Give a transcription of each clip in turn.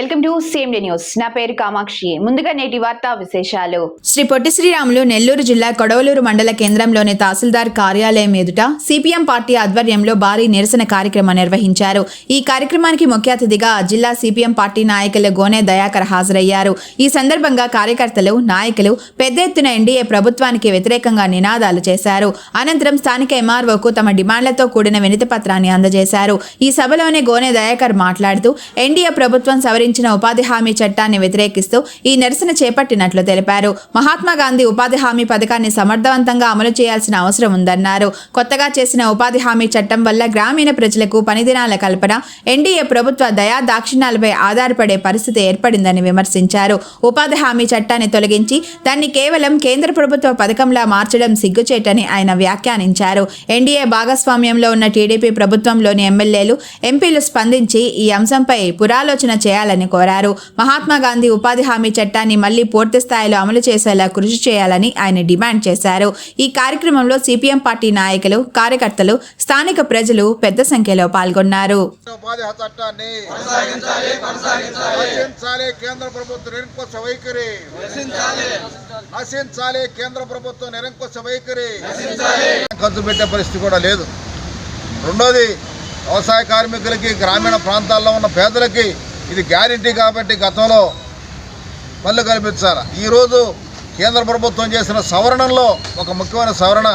Welcome to same day news. నా పేరు కామాక్షి. ముందుగా నేటి వార్తా విశేషాలు. శ్రీ పొట్టి శ్రీరాములు నెల్లూరు జిల్లా కొడవలూరు మండల కేంద్రంలోని తహసీల్దార్ కార్యాలయం ఎదుట సిపిఎం పార్టీ ఆధ్వర్యంలో భారీ నిరసన కార్యక్రమం నిర్వహించారు. ఈ కార్యక్రమానికి ముఖ్య అతిథిగా జిల్లా సిపిఎం పార్టీ నాయకులు గోనె దయాకర్ హాజరయ్యారు. ఈ సందర్భంగా కార్యకర్తలు నాయకులు పెద్ద ఎత్తున ఎన్డీఏ ప్రభుత్వానికి వ్యతిరేకంగా నినాదాలు చేశారు. అనంతరం స్థానిక ఎంఆర్ఓకు తమ డిమాండ్లతో కూడిన వినతి పత్రాన్ని అందజేశారు. ఈ సభలోనే గోనె దయాకర్ మాట్లాడుతూ ఎన్డీఏ ప్రభుత్వం సవరించిన ఉపాధి హామీ చట్టాన్ని వ్యతిరేకిస్తూ ఈ నిరసన చేపట్టినట్లు తెలిపారు. మహాత్మా గాంధీ ఉపాధి హామీ పథకాన్ని సమర్థవంతంగా అమలు చేయాల్సిన అవసరం ఉందన్నారు. కొత్తగా చేసిన ఉపాధి హామీ చట్టం వల్ల గ్రామీణ ప్రజలకు పనిదినాల కల్పన ఎన్డీఏ ప్రభుత్వ దయా దాక్షిణ్యాలపై ఆధారపడే పరిస్థితి ఏర్పడిందని విమర్శించారు. ఉపాధి హామీ చట్టాన్ని తొలగించి దాన్ని కేవలం కేంద్ర ప్రభుత్వ పథకంలా మార్చడం సిగ్గుచేటని ఆయన వ్యాఖ్యానించారు. ఎన్డీఏ భాగస్వామ్యంలో ఉన్న టీడీపీ ప్రభుత్వంలోని ఎమ్మెల్యేలు ఎంపీలు స్పందించి ఈ అంశంపై పురాలోచన చేయాలని కోరారు. మహాత్మా గాంధీ ఉపాధి హామీ చట్టాన్ని మళ్ళీ పూర్తి స్థాయిలో అమలు చేసేలా కృషి చేయాలని ఆయన డిమాండ్ చేశారు. ఈ కార్యక్రమంలో సిపిఎం పార్టీ నాయకులు కార్యకర్తలు స్థానిక ప్రజలు పెద్ద సంఖ్యలో పాల్గొన్నారు. కేంద్ర ప్రభుత్వ నిరంకుశ వైఖరి. ఖర్చు పెట్టే పరిస్థితి కూడా లేదు. రెండోది వ్యవసాయ కార్మికులకి గ్రామీణ ప్రాంతాల్లో ఉన్న పేదలకి ఇది గ్యారంటీ కాబట్టి గతంలో పనులు కల్పించాలి? ఈరోజు కేంద్ర ప్రభుత్వం చేసిన సవరణలో ఒక ముఖ్యమైన సవరణ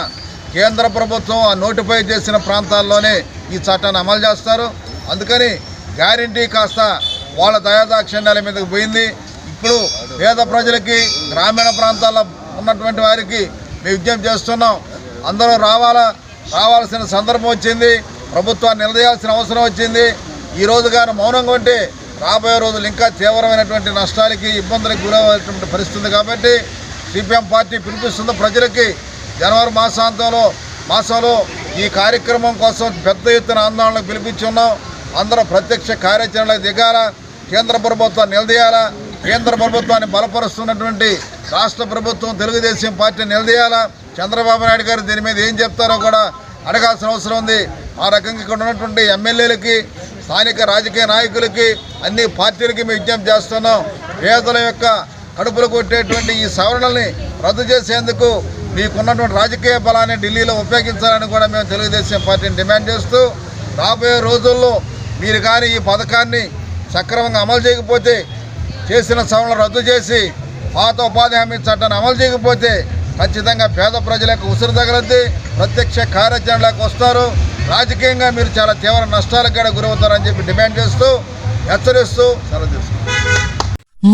కేంద్ర ప్రభుత్వం ఆ నోటిఫై చేసిన ప్రాంతాల్లోనే ఈ చట్టాన్ని అమలు చేస్తారు. అందుకని గ్యారంటీ కాస్త వాళ్ళ దయాదాక్షిణ్యాల మీదకి పోయింది. ఇప్పుడు పేద ప్రజలకి గ్రామీణ ప్రాంతాల్లో ఉన్నటువంటి వారికి మేము విజ్ఞప్తి చేస్తున్నాం. అందరూ రావాలా? రావాల్సిన సందర్భం వచ్చింది. ప్రభుత్వాన్ని నిలదీయాల్సిన అవసరం వచ్చింది. ఈ రోజు కానీ మౌనంగా ఉంటే రాబోయే రోజులు ఇంకా తీవ్రమైనటువంటి నష్టాలకి ఇబ్బందులకు గురయ్యేటువంటి పరిస్థితి కాబట్టి సిపిఎం పార్టీ పిలిపిస్తున్న ప్రజలకి. జనవరి మాసాంతంలో మాసంలో ఈ కార్యక్రమం కోసం పెద్ద ఎత్తున ఆందోళనకు పిలిపించి ఉన్నాం. అందరూ ప్రత్యక్ష కార్యాచరణలకు దిగాల కేంద్ర ప్రభుత్వం నిలదీయాలా కేంద్ర ప్రభుత్వాన్ని బలపరుస్తున్నటువంటి రాష్ట్ర ప్రభుత్వం తెలుగుదేశం పార్టీ నిలదీయాలా? చంద్రబాబు నాయుడు గారు దీని మీద ఏం చెప్తారో కూడా అడగాల్సిన అవసరం ఉంది. ఆ రకంగా ఇక్కడ ఉన్నటువంటి ఎమ్మెల్యేలకి స్థానిక రాజకీయ నాయకులకి అన్ని పార్టీలకి మేము విజ్ఞప్తి చేస్తున్నాం. పేదల యొక్క కడుపులు కొట్టేటువంటి ఈ సవరణల్ని రద్దు చేసేందుకు మీకున్నటువంటి రాజకీయ బలాన్ని ఢిల్లీలో ఉపయోగించాలని కూడా మేము తెలుగుదేశం పార్టీని డిమాండ్ చేస్తూ రాబోయే రోజుల్లో మీరు కానీ ఈ పథకాన్ని సక్రమంగా అమలు చేయకపోతే చేసిన సవరణలు రద్దు చేసి పాత ఉపాధి హామీ చట్టాన్ని అమలు చేయకపోతే ఖచ్చితంగా పేద ప్రజలకు ఉసురు తగలద్ది. ప్రత్యక్ష కార్యాచరణలకు వస్తారు. రాజకీయంగా మీరు చాలా తీవ్ర నష్టాలకు కూడా గురవుతారని చెప్పి డిమాండ్ చేస్తూ హెచ్చరిస్తూ సెలవు తీసుకుంటాం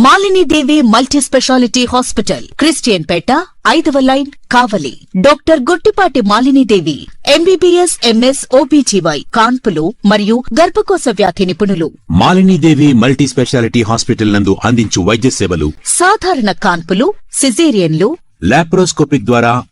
Malinidevi multi speciality hospital Christian Peta ఐదవ line Kavali. Doctor Guttipati Malinidevi MBBS MS OBGY కాన్పులు మరియు గర్భకోశ వ్యాధి నిపుణులు. మాలినీదేవి మల్టీ స్పెషాలిటీ హాస్పిటల్ నందు అందించు వైద్య సేవలు సాధారణ కాన్పులు సిజేరియన్లు లాప్రోస్కోపిక్ ద్వారా